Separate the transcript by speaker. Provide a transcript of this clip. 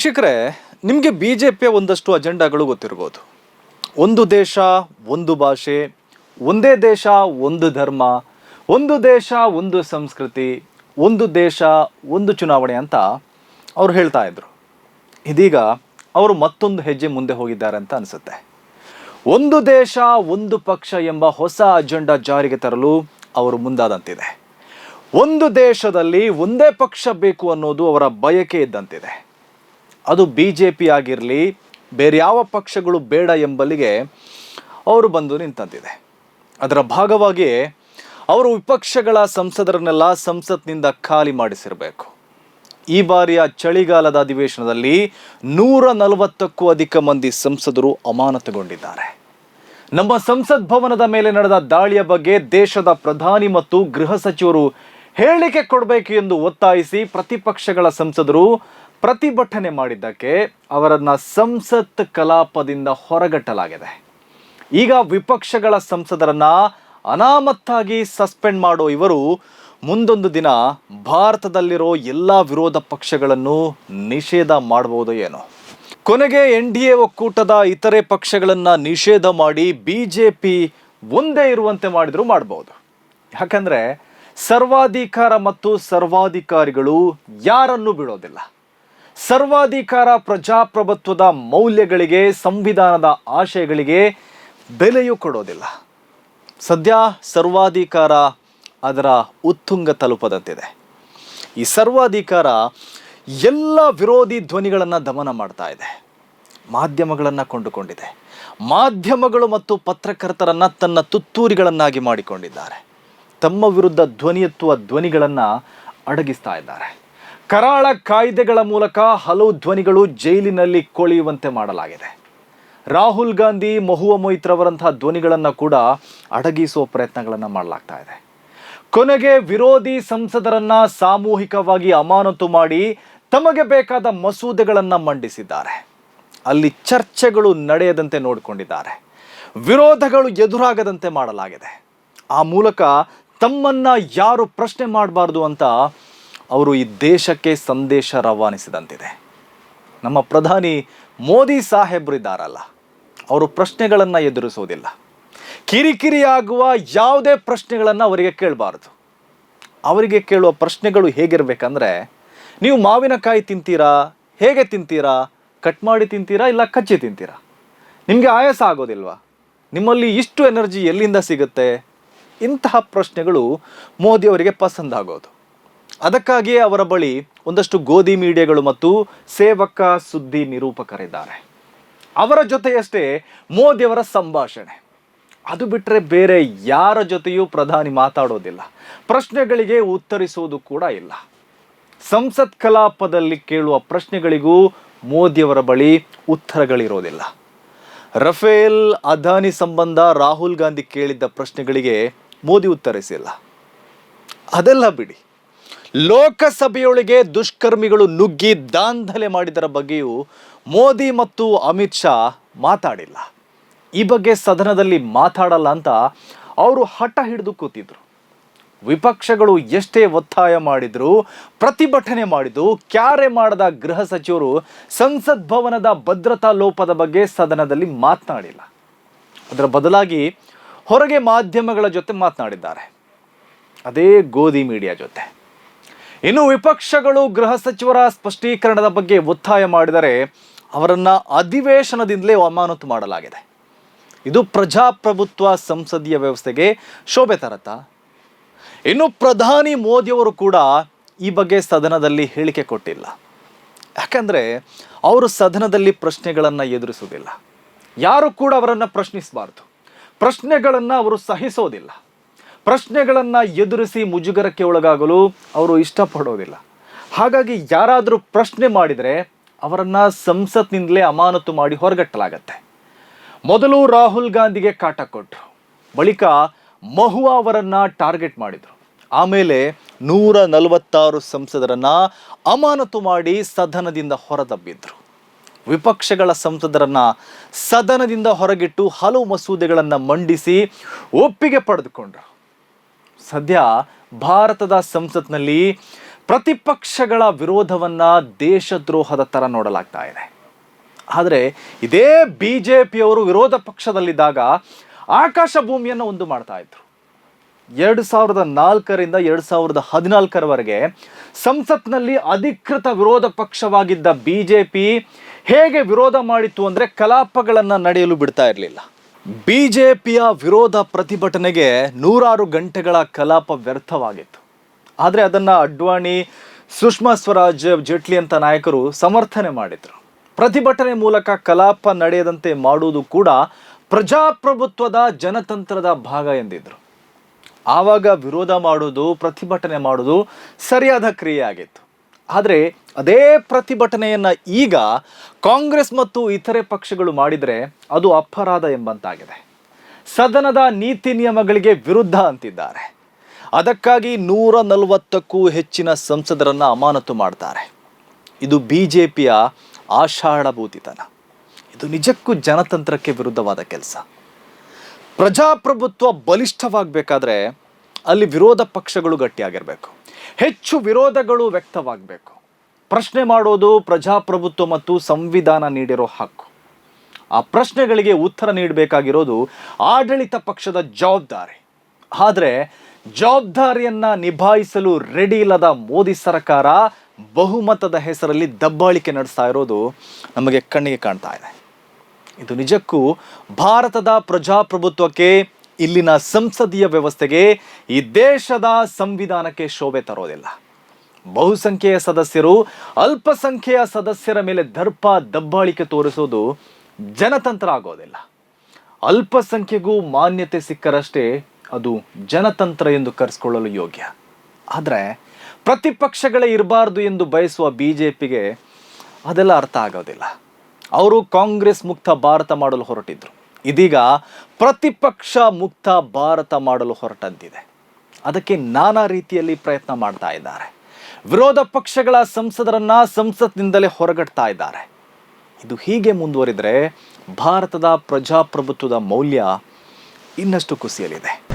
Speaker 1: ವೀಕ್ಷಕರೇ, ನಿಮಗೆ B J ಪಿಯ ಒಂದಷ್ಟು ಅಜೆಂಡಾಗಳು ಗೊತ್ತಿರ್ಬೋದು. ಒಂದು ದೇಶ, ಒಂದು ಭಾಷೆ, ಒಂದೇ ದೇಶ, ಒಂದು ಧರ್ಮ, ಒಂದು ದೇಶ, ಒಂದು ಸಂಸ್ಕೃತಿ, ಒಂದು ದೇಶ, ಒಂದು ಚುನಾವಣೆ ಅಂತ ಅವ್ರು ಹೇಳ್ತಾ ಇದ್ರು. ಇದೀಗ ಅವರು ಮತ್ತೊಂದು ಹೆಜ್ಜೆ ಮುಂದೆ ಹೋಗಿದ್ದಾರೆ ಅಂತ ಅನಿಸುತ್ತೆ. ಒಂದು ದೇಶ, ಒಂದು ಪಕ್ಷ ಎಂಬ ಹೊಸ ಅಜೆಂಡಾ ಜಾರಿಗೆ ತರಲು ಅವರು ಮುಂದಾದಂತಿದೆ. ಒಂದು ದೇಶದಲ್ಲಿ ಒಂದೇ ಪಕ್ಷ ಬೇಕು ಅನ್ನೋದು ಅವರ ಬಯಕೆ ಇದ್ದಂತಿದೆ. ಅದು ಬಿ ಜೆ ಪಿ ಆಗಿರಲಿ, ಬೇರೆ ಯಾವ ಪಕ್ಷಗಳು ಬೇಡ ಎಂಬಲ್ಲಿಗೆ ಅವರು ಬಂದು ನಿಂತಂತಿದೆ. ಅದರ ಭಾಗವಾಗಿ ಅವರು ವಿಪಕ್ಷಗಳ ಸಂಸದರನ್ನೆಲ್ಲ ಸಂಸತ್ನಿಂದ ಖಾಲಿ ಮಾಡಿಸಿರಬೇಕು. ಈ ಬಾರಿಯ ಚಳಿಗಾಲದ ಅಧಿವೇಶನದಲ್ಲಿ ನೂರ ನಲವತ್ತಕ್ಕೂ ಅಧಿಕ ಮಂದಿ ಸಂಸದರು ಅಮಾನತುಗೊಂಡಿದ್ದಾರೆ. ನಮ್ಮ ಸಂಸತ್ ಭವನದ ಮೇಲೆ ನಡೆದ ದಾಳಿಯ ಬಗ್ಗೆ ದೇಶದ ಪ್ರಧಾನಿ ಮತ್ತು ಗೃಹ ಸಚಿವರು ಹೇಳಿಕೆ ಕೊಡಬೇಕು ಎಂದು ಒತ್ತಾಯಿಸಿ ಪ್ರತಿಪಕ್ಷಗಳ ಸಂಸದರು ಪ್ರತಿಭಟನೆ ಮಾಡಿದ್ದಕ್ಕೆ ಅವರನ್ನ ಸಂಸತ್ ಕಲಾಪದಿಂದ ಹೊರಗಟ್ಟಲಾಗಿದೆ. ಈಗ ವಿಪಕ್ಷಗಳ ಸಂಸದರನ್ನ ಅನಾಮತ್ತಾಗಿ ಸಸ್ಪೆಂಡ್ ಮಾಡೋ ಇವರು ಮುಂದೊಂದು ದಿನ ಭಾರತದಲ್ಲಿರೋ ಎಲ್ಲ ವಿರೋಧ ಪಕ್ಷಗಳನ್ನು ನಿಷೇಧ ಮಾಡಬಹುದು ಏನೋ. ಕೊನೆಗೆ ಎನ್ ಡಿ ಎ ಒಕ್ಕೂಟದ ಇತರೆ ಪಕ್ಷಗಳನ್ನು ನಿಷೇಧ ಮಾಡಿ ಬಿ ಜೆ ಪಿ ಒಂದೇ ಇರುವಂತೆ ಮಾಡಿದ್ರು ಮಾಡಬಹುದು ಯಾಕಂದ್ರೆ ಸರ್ವಾಧಿಕಾರ ಮತ್ತು ಸರ್ವಾಧಿಕಾರಿಗಳು ಯಾರನ್ನು ಬಿಡೋದಿಲ್ಲ. ಸರ್ವಾಧಿಕಾರ ಪ್ರಜಾಪ್ರಭುತ್ವದ ಮೌಲ್ಯಗಳಿಗೆ, ಸಂವಿಧಾನದ ಆಶಯಗಳಿಗೆ ಬೆಲೆಯೂ ಕೊಡೋದಿಲ್ಲ. ಸದ್ಯ ಸರ್ವಾಧಿಕಾರ ಅದರ ಉತ್ತುಂಗ ತಲುಪದಂತಿದೆ. ಈ ಸರ್ವಾಧಿಕಾರ ಎಲ್ಲ ವಿರೋಧಿ ಧ್ವನಿಗಳನ್ನು ದಮನ ಮಾಡ್ತಾ ಇದೆ. ಮಾಧ್ಯಮಗಳನ್ನು ಕೊಂಡುಕೊಂಡಿದೆ. ಮಾಧ್ಯಮಗಳು ಮತ್ತು ಪತ್ರಕರ್ತರನ್ನು ತನ್ನ ತುತ್ತೂರಿಗಳನ್ನಾಗಿ ಮಾಡಿಕೊಂಡಿದ್ದಾರೆ. ತಮ್ಮ ವಿರುದ್ಧ ಧ್ವನಿ ಎತ್ತುವ ಧ್ವನಿಗಳನ್ನು ಅಡಗಿಸ್ತಾ ಇದ್ದಾರೆ. ಕರಾಳ ಕಾಯ್ದೆಗಳ ಮೂಲಕ ಹಲವು ಧ್ವನಿಗಳು ಜೈಲಿನಲ್ಲಿ ಕೊಳೆಯುವಂತೆ ಮಾಡಲಾಗಿದೆ. ರಾಹುಲ್ ಗಾಂಧಿ, ಮಹುವ ಮೊಯ್ತ್ರವರಂತಹ ಧ್ವನಿಗಳನ್ನು ಕೂಡ ಅಡಗಿಸುವ ಪ್ರಯತ್ನಗಳನ್ನು ಮಾಡಲಾಗ್ತಾ ಇದೆ. ಕೊನೆಗೆ ವಿರೋಧಿ ಸಂಸದರನ್ನ ಸಾಮೂಹಿಕವಾಗಿ ಅಮಾನತು ಮಾಡಿ ತಮಗೆ ಬೇಕಾದ ಮಸೂದೆಗಳನ್ನು ಮಂಡಿಸಿದ್ದಾರೆ. ಅಲ್ಲಿ ಚರ್ಚೆಗಳು ನಡೆಯದಂತೆ ನೋಡಿಕೊಂಡಿದ್ದಾರೆ. ವಿರೋಧಗಳು ಎದುರಾಗದಂತೆ ಮಾಡಲಾಗಿದೆ. ಆ ಮೂಲಕ ತಮ್ಮನ್ನ ಯಾರು ಪ್ರಶ್ನೆ ಮಾಡಬಾರ್ದು ಅಂತ ಅವರು ಈ ದೇಶಕ್ಕೆ ಸಂದೇಶ ರವಾನಿಸಿದಂತಿದೆ. ನಮ್ಮ ಪ್ರಧಾನಿ ಮೋದಿ ಸಾಹೇಬ್ರು ಇದ್ದಾರಲ್ಲ, ಅವರು ಪ್ರಶ್ನೆಗಳನ್ನು ಎದುರಿಸೋದಿಲ್ಲ. ಕಿರಿಕಿರಿಯಾಗುವ ಯಾವುದೇ ಪ್ರಶ್ನೆಗಳನ್ನು ಅವರಿಗೆ ಕೇಳಬಾರ್ದು. ಅವರಿಗೆ ಕೇಳುವ ಪ್ರಶ್ನೆಗಳು ಹೇಗಿರಬೇಕಂದ್ರೆ, ನೀವು ಮಾವಿನಕಾಯಿ ತಿಂತೀರಾ, ಹೇಗೆ ತಿಂತೀರಾ, ಕಟ್ ಮಾಡಿ ತಿಂತೀರಾ, ಇಲ್ಲ ಕಚ್ಚಿ ತಿಂತೀರಾ? ನಿಮಗೆ ಆಯಾಸ ಆಗೋದಿಲ್ವಾ? ನಿಮ್ಮಲ್ಲಿ ಇಷ್ಟು ಎನರ್ಜಿ ಎಲ್ಲಿಂದ ಸಿಗುತ್ತೆ? ಇಂತಹ ಪ್ರಶ್ನೆಗಳು ಮೋದಿ ಅವರಿಗೆ ಪಸಂದ್ ಆಗೋದು ಅದಕ್ಕಾಗಿಯೇ ಅವರ ಬಳಿ ಒಂದಷ್ಟು ಗೋಧಿ ಮೀಡಿಯಾಗಳು ಮತ್ತು ಸೇವಕ ಸುದ್ದಿ ನಿರೂಪಕರಿದ್ದಾರೆ. ಅವರ ಜೊತೆಯಷ್ಟೇ ಮೋದಿಯವರ ಸಂಭಾಷಣೆ. ಅದು ಬಿಟ್ಟರೆ ಬೇರೆ ಯಾರ ಜೊತೆಯೂ ಪ್ರಧಾನಿ ಮಾತಾಡೋದಿಲ್ಲ. ಪ್ರಶ್ನೆಗಳಿಗೆ ಉತ್ತರಿಸುವುದು ಕೂಡ ಇಲ್ಲ. ಸಂಸತ್ ಕಲಾಪದಲ್ಲಿ ಕೇಳುವ ಪ್ರಶ್ನೆಗಳಿಗೂ ಮೋದಿಯವರ ಬಳಿ ಉತ್ತರಗಳಿರೋದಿಲ್ಲ. ರಫೇಲ್ ಅದಾನಿ ಸಂಬಂಧ ರಾಹುಲ್ ಗಾಂಧಿ ಕೇಳಿದ್ದ ಪ್ರಶ್ನೆಗಳಿಗೆ ಮೋದಿ ಉತ್ತರಿಸಿಲ್ಲ. ಅದೆಲ್ಲ ಬಿಡಿ. ಲೋಕಸಭೆಯೊಳಗೆ ದುಷ್ಕರ್ಮಿಗಳು ನುಗ್ಗಿ ದಾಂಧಲೆ ಮಾಡಿದರ ಬಗ್ಗೆಯೂ ಮೋದಿ ಮತ್ತು ಅಮಿತ್ ಶಾ ಮಾತಾಡಿಲ್ಲ. ಈ ಬಗ್ಗೆ ಸದನದಲ್ಲಿ ಮಾತಾಡಲ್ಲ ಅಂತ ಅವರು ಹಠ ಹಿಡಿದು ಕೂತಿದ್ರು. ವಿಪಕ್ಷಗಳು ಎಷ್ಟೇ ಒತ್ತಾಯ ಮಾಡಿದ್ರು, ಪ್ರತಿಭಟನೆ ಮಾಡಿದ್ರು ಕ್ಯಾರೆ ಮಾಡದ ಗೃಹ ಸಚಿವರು ಸಂಸತ್ ಭವನದ ಭದ್ರತಾ ಲೋಪದ ಬಗ್ಗೆ ಸದನದಲ್ಲಿ ಮಾತನಾಡಿಲ್ಲ. ಅದರ ಬದಲಾಗಿ ಹೊರಗೆ ಮಾಧ್ಯಮಗಳ ಜೊತೆ ಮಾತನಾಡಿದ್ದಾರೆ. ಅದೇ ಗೋಧಿ ಮೀಡಿಯಾ ಜೊತೆ. ಇನ್ನು ವಿಪಕ್ಷಗಳು ಗೃಹ ಸಚಿವರ ಸ್ಪಷ್ಟೀಕರಣದ ಬಗ್ಗೆ ಒತ್ತಾಯ ಮಾಡಿದರೆ ಅವರನ್ನ ಅಧಿವೇಶನದಿಂದಲೇ ಅಮಾನತು ಮಾಡಲಾಗಿದೆ. ಇದು ಪ್ರಜಾಪ್ರಭುತ್ವ ಸಂಸದೀಯ ವ್ಯವಸ್ಥೆಗೆ ಶೋಭೆ ತರತ್ತ ಇನ್ನು ಪ್ರಧಾನಿ ಮೋದಿಯವರು ಕೂಡ ಈ ಬಗ್ಗೆ ಸದನದಲ್ಲಿ ಹೇಳಿಕೆ ಕೊಟ್ಟಿಲ್ಲ. ಯಾಕಂದ್ರೆ ಅವರು ಸದನದಲ್ಲಿ ಪ್ರಶ್ನೆಗಳನ್ನು ಎದುರಿಸುವುದಿಲ್ಲ. ಯಾರು ಕೂಡ ಅವರನ್ನು ಪ್ರಶ್ನಿಸಬಾರ್ದು. ಪ್ರಶ್ನೆಗಳನ್ನು ಅವರು ಸಹಿಸೋದಿಲ್ಲ. ಪ್ರಶ್ನೆಗಳನ್ನು ಎದುರಿಸಿ ಮುಜುಗರಕ್ಕೆ ಒಳಗಾಗಲು ಅವರು ಇಷ್ಟಪಡೋದಿಲ್ಲ. ಹಾಗಾಗಿ ಯಾರಾದರೂ ಪ್ರಶ್ನೆ ಮಾಡಿದರೆ ಅವರನ್ನು ಸಂಸತ್ನಿಂದಲೇ ಅಮಾನತು ಮಾಡಿ ಹೊರಗಟ್ಟಲಾಗತ್ತೆ. ಮೊದಲು ರಾಹುಲ್ ಗಾಂಧಿಗೆ ಕಾಟ ಕೊಟ್ಟರು ಬಳಿಕ ಮಹುವಾ ಅವರನ್ನು ಟಾರ್ಗೆಟ್ ಮಾಡಿದರು. ಆಮೇಲೆ ನೂರ ನಲವತ್ತಾರು ಸಂಸದರನ್ನ ಅಮಾನತು ಮಾಡಿ ಸದನದಿಂದ ಹೊರದಬ್ಬಿದ್ರು. ವಿಪಕ್ಷಗಳ ಸಂಸದರನ್ನ ಸದನದಿಂದ ಹೊರಗಿಟ್ಟು ಹಲವು ಮಸೂದೆಗಳನ್ನು ಮಂಡಿಸಿ ಒಪ್ಪಿಗೆ ಪಡೆದುಕೊಂಡ್ರು. ಸದ್ಯ ಭಾರತದ ಸಂಸತ್ನಲ್ಲಿ ಪ್ರತಿಪಕ್ಷಗಳ ವಿರೋಧವನ್ನು ದೇಶದ್ರೋಹದ ಥರ ನೋಡಲಾಗ್ತಾ ಇದೆ. ಆದರೆ ಇದೇ ಬಿ ಜೆ ಪಿಯವರು ವಿರೋಧ ಪಕ್ಷದಲ್ಲಿದ್ದಾಗ ಆಕಾಶ ಭೂಮಿಯನ್ನು ಒಂದು ಮಾಡ್ತಾ ಇದ್ರು. ಎರಡು ಸಾವಿರದ ನಾಲ್ಕರಿಂದ ಎರಡು ಸಾವಿರದ ಹದಿನಾಲ್ಕರವರೆಗೆ ಸಂಸತ್ನಲ್ಲಿ ಅಧಿಕೃತ ವಿರೋಧ ಪಕ್ಷವಾಗಿದ್ದ ಬಿ ಜೆ ಪಿ ಹೇಗೆ ವಿರೋಧ ಮಾಡಿತ್ತು ಅಂದರೆ ಕಲಾಪಗಳನ್ನು ನಡೆಯಲು ಬಿಡ್ತಾ ಇರಲಿಲ್ಲ. ಬಿ ಜೆ ಪಿಯ ವಿರೋಧ ಪ್ರತಿಭಟನೆಗೆ ನೂರಾರು ಗಂಟೆಗಳ ಕಲಾಪ ವ್ಯರ್ಥವಾಗಿತ್ತು. ಆದರೆ ಅದನ್ನು ಅಡ್ವಾಣಿ, ಸುಷ್ಮಾ ಸ್ವರಾಜ್, ಜೇಟ್ಲಿ ಅಂತ ನಾಯಕರು ಸಮರ್ಥನೆ ಮಾಡಿದರು. ಪ್ರತಿಭಟನೆ ಮೂಲಕ ಕಲಾಪ ನಡೆಯದಂತೆ ಮಾಡುವುದು ಕೂಡ ಪ್ರಜಾಪ್ರಭುತ್ವದ ಜನತಂತ್ರದ ಭಾಗ ಎಂದಿದ್ರು. ಆವಾಗ ವಿರೋಧ ಮಾಡೋದು ಪ್ರತಿಭಟನೆ ಮಾಡೋದು ಸರಿಯಾದ ಕ್ರಿಯೆ ಆಗಿತ್ತು ಆದರೆ ಅದೇ ಪ್ರತಿಭಟನೆಯನ್ನು ಈಗ ಕಾಂಗ್ರೆಸ್ ಮತ್ತು ಇತರೆ ಪಕ್ಷಗಳು ಮಾಡಿದರೆ ಅದು ಅಪರಾಧ ಎಂಬಂತಾಗಿದೆ. ಸದನದ ನೀತಿ ನಿಯಮಗಳಿಗೆ ವಿರುದ್ಧ ಅಂತಿದ್ದಾರೆ. ಅದಕ್ಕಾಗಿ ನೂರ ನಲವತ್ತಕ್ಕೂ ಹೆಚ್ಚಿನ ಸಂಸದರನ್ನು ಅಮಾನತು ಮಾಡ್ತಾರೆ. ಇದು ಬಿ ಜೆ ಪಿಯ ಆಷಾಢಭೂತಿತನ. ಇದು ನಿಜಕ್ಕೂ ಜನತಂತ್ರಕ್ಕೆ ವಿರುದ್ಧವಾದ ಕೆಲಸ. ಪ್ರಜಾಪ್ರಭುತ್ವ ಬಲಿಷ್ಠವಾಗಬೇಕಾದ್ರೆ ಅಲ್ಲಿ ವಿರೋಧ ಪಕ್ಷಗಳು ಗಟ್ಟಿಯಾಗಿರಬೇಕು. ಹೆಚ್ಚು ವಿರೋಧಗಳು ವ್ಯಕ್ತವಾಗಬೇಕು. ಪ್ರಶ್ನೆ ಮಾಡೋದು ಪ್ರಜಾಪ್ರಭುತ್ವ ಮತ್ತು ಸಂವಿಧಾನ ನೀಡಿರೋ ಹಕ್ಕು. ಆ ಪ್ರಶ್ನೆಗಳಿಗೆ ಉತ್ತರ ನೀಡಬೇಕಾಗಿರೋದು ಆಡಳಿತ ಪಕ್ಷದ ಜವಾಬ್ದಾರಿ. ಆದರೆ ಜವಾಬ್ದಾರಿಯನ್ನು ನಿಭಾಯಿಸಲು ರೆಡಿ ಇಲ್ಲದ ಮೋದಿ ಸರ್ಕಾರ ಬಹುಮತದ ಹೆಸರಲ್ಲಿ ದಬ್ಬಾಳಿಕೆ ನಡೆಸ್ತಾ ಇರೋದು ನಮಗೆ ಕಣ್ಣಿಗೆ ಕಾಣ್ತಾ ಇದೆ. ಇದು ನಿಜಕ್ಕೂ ಭಾರತದ ಪ್ರಜಾಪ್ರಭುತ್ವಕ್ಕೆ ಇಲ್ಲಿನ ಸಂಸದೀಯ ವ್ಯವಸ್ಥೆಗೆ ಈ ದೇಶದ ಸಂವಿಧಾನಕ್ಕೆ ಶೋಭೆ ತರೋದಿಲ್ಲ. ಬಹುಸಂಖ್ಯೆಯ ಸದಸ್ಯರು ಅಲ್ಪಸಂಖ್ಯೆಯ ಸದಸ್ಯರ ಮೇಲೆ ದರ್ಪ ದಬ್ಬಾಳಿಕೆ ತೋರಿಸೋದು ಜನತಂತ್ರ ಆಗೋದಿಲ್ಲ. ಅಲ್ಪಸಂಖ್ಯೆಗೂ ಮಾನ್ಯತೆ ಸಿಕ್ಕರಷ್ಟೇ ಅದು ಜನತಂತ್ರ ಎಂದು ಕರೆಸ್ಕೊಳ್ಳಲು ಯೋಗ್ಯ. ಆದರೆ ಪ್ರತಿಪಕ್ಷಗಳೇ ಇರಬಾರ್ದು ಎಂದು ಬಯಸುವ ಬಿ ಜೆ ಪಿಗೆ ಅದೆಲ್ಲ ಅರ್ಥ ಆಗೋದಿಲ್ಲ. ಅವರು ಕಾಂಗ್ರೆಸ್ ಮುಕ್ತ ಭಾರತ ಮಾಡಲು ಹೊರಟಿದ್ರು. ಇದೀಗ ಪ್ರತಿಪಕ್ಷ ಮುಕ್ತ ಭಾರತ ಮಾಡಲು ಹೊರಟಂತಿದೆ. ಅದಕ್ಕೆ ನಾನಾ ರೀತಿಯಲ್ಲಿ ಪ್ರಯತ್ನ ಮಾಡ್ತಾ ಇದ್ದಾರೆ. ವಿರೋಧ ಪಕ್ಷಗಳ ಸಂಸದರನ್ನ ಸಂಸತ್ನಿಂದಲೇ ಹೊರಗಟ್ತಾ ಇದ್ದಾರೆ. ಇದು ಹೀಗೆ ಮುಂದುವರಿದರೆ ಭಾರತದ ಪ್ರಜಾಪ್ರಭುತ್ವದ ಮೌಲ್ಯ ಇನ್ನಷ್ಟು ಕುಸಿಯಲಿದೆ.